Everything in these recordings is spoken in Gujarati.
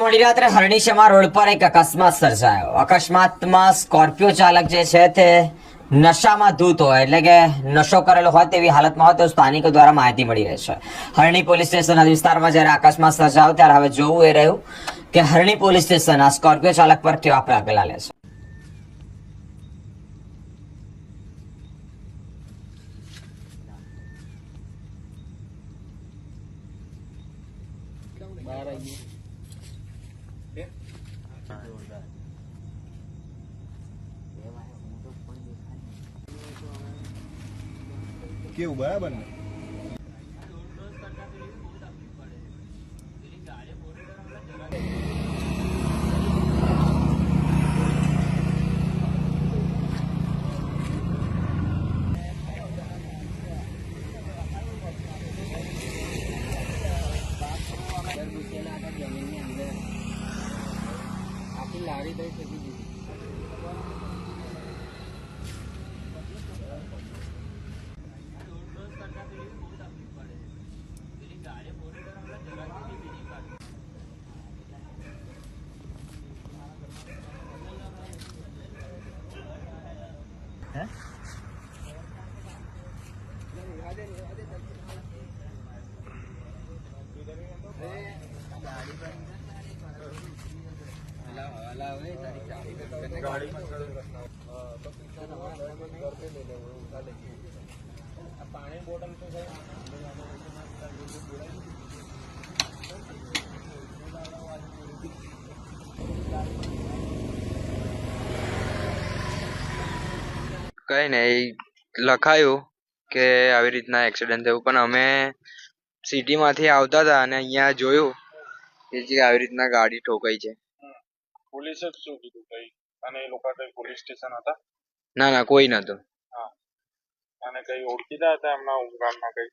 મોડી રાત્રે હરણીશમા રોડ પર એક અકસ્માત સર્જાયો. અકસ્માતમાં સ્કોર્પિયો ચાલક જે છે તે નશામાં ધૂત હોય, એટલે કે નશો કરેલો હોય તેવી હાલતમાં હોય તો સ્થાનિકો દ્વારા માહિતી મળી રહી છે. હરણી પોલીસ સ્ટેશન વિસ્તારમાં જ્યારે અકસ્માત સર્જાયો, ત્યારે હવે જોવું એ રહ્યું કે હરણી પોલીસ સ્ટેશન આ સ્કોર્પિયો ચાલક પર કેવા પગલા લે છે. કેવું બરાબર ને? સારી થઈ શકી કઈ નહીં લખાયું કે આવી રીતના એક્સિડન્ટ થયું. પણ અમે સિટીમાંથી આવતા હતા અને અહીંયા જોયું કે જે આવી રીતના ગાડી ઠોકાઈ છે. પોલીસે જ શું કીધું કઈ અને એ લોકો કઈ પોલીસ સ્ટેશન હતા? ના ના કોઈ નતું અને કઈ ઓળખીતા હતા એમના ગામના કઈ?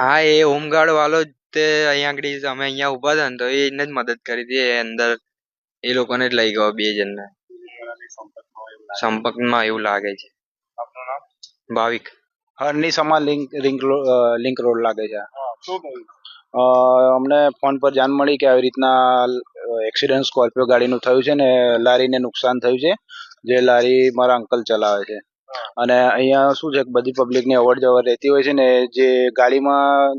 હા એ હોમગાર્ડ વાળો જ તે અહીંયા આગળ અમે અહીંયા ઊભા હતા ને તો એને જ મદદ કરી હતી. એ અંદર એ લોકોને જ લઈ ગયો બે જણને. ને સંપર્કમાં એવું લાગે. સંપર્કમાં એવું લાગે છે. આપનું નામ? Bhavik. Harni Sama link link link road લાગે છે. શું અમને ફોન પર જાણ મળી કે આવી રીતના એક્સિડન્ટ સ્કોર્પિયો ગાડીનું થયું છે ને લારીને નુકસાન થયું છે જે લારી મારા અંકલ ચલાવે છે. અને અહીંયા શું છે કે બધી પબ્લિકની અવર જવર રહેતી હોય છે ને જે ગાડીમાં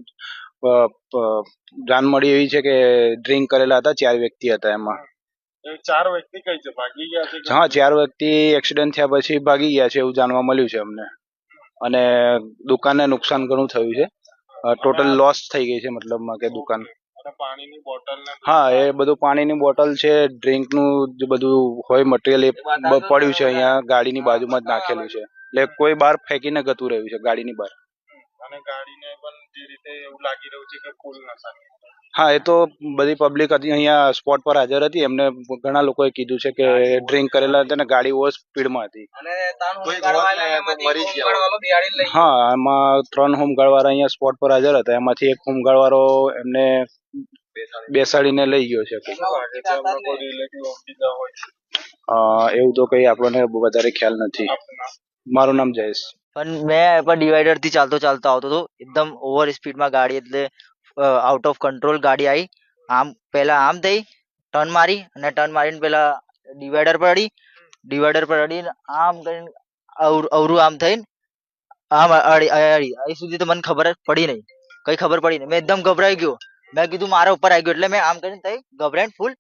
જાન જાણ મળી એવી છે કે ડ્રિંક કરેલા હતા ચાર વ્યક્તિ હતા એમાં. ચાર વ્યક્તિ કઈ છે ભાગી ગયા છે હા ચાર વ્યક્તિ એક્સિડન્ટ થયા પછી ભાગી ગયા છે એવું જાણવા મળ્યું છે અમને. અને દુકાનને નુકસાન ઘણું થયું છે. ટોટલ લોસ થઈ ગઈ છે મતલબમાં કે દુકાન. પાણીની બોટલ હા એ બધું પાણીની બોટલ છે ડ્રિંકનું જે બધું હોય મટીરિયલ એ પડ્યું છે અહીંયા ગાડીની બાજુમાં જ નાખેલું છે. એટલે કોઈ બહાર ફેંકીને ગતું રહ્યું છે ગાડીની બહાર. અને ગાડીને પણ જે રીતે એવું લાગી રહ્યું છે કે કુલ નશાની હા એ તો બધી પબ્લિક હતી અહીંયા સ્પોટ પર હાજર હતી. એમને ઘણા લોકોએ કીધું છે કે ડ્રિંક કરેલા હતા ને ગાડી ઓવર સ્પીડમાં હતી. હા એમાં ત્રણ હોમગાર્ડ વાળા અહીંયા સ્પોટ પર હાજર હતા. એમાંથી એક હોમગાર્ડ વાળો એમને બેસાડીને લઈ ગયો છે. એવું તો કઈ આપણને વધારે ખ્યાલ નથી. મારું નામ જયેશ. પણ મેં પણ ડિવાઈડરથી ચાલતો ચાલતો આવતો હતો. એકદમ ઓવર સ્પીડમાં ગાડી એટલે આઉટ ઓફ કંટ્રોલ ગાડી આવી આમ પહેલા આમ થઈ ટર્ન મારી અને ટર્ન મારીને પેલા ડિવાઈડર પર અડી. ડિવાઈડર પર અડીને આમ કરીને અવરું આમ થઈને આમ અડી અડી. અહીં સુધી તો મને ખબર જ પડી નહીં. કઈ ખબર પડી નહીં. મેં એકદમ ગભરાઈ ગયો. મેં કીધું મારા ઉપર આવી ગયો એટલે મેં આમ કરીને તઈ ગભરાઈને ફૂલ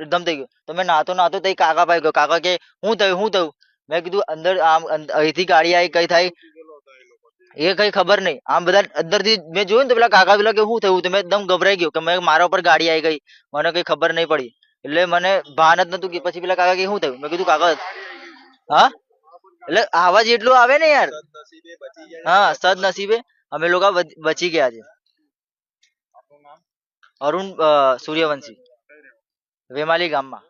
એકદમ થઈ ગયો. તો મેં નાતો નાતો તઈ કાકા પાસે ગયો. કાકા કે શું થયું શું થયું? મેં કીધું, અંદર આમ અંદ- અહીંથી ગાડી આવી કઈ થાય? એ કઈ ખબર નહીં. આમ બધા અંદરથી મેં જોયું ને તો પેલા કાકા પેલા કે શું થયું? તો મેં એકદમ ગભરાઈ ગયો કે, મેં મારા ઉપર ગાડી આવી ગઈ. મને કઈ ખબર નહીં પડી. એટલે મને ભાન જ નતું કે, પછી પેલા કાકા કે શું થયું? મેં કીધું, કાકા, હા? એટલે આવાજ એટલું આવે ને યાર. હા, સદનસીબે અમે લોકો બચ- બચી ગયા છે અરુણ સૂર્યવંશી વેમાલી ગામમાં.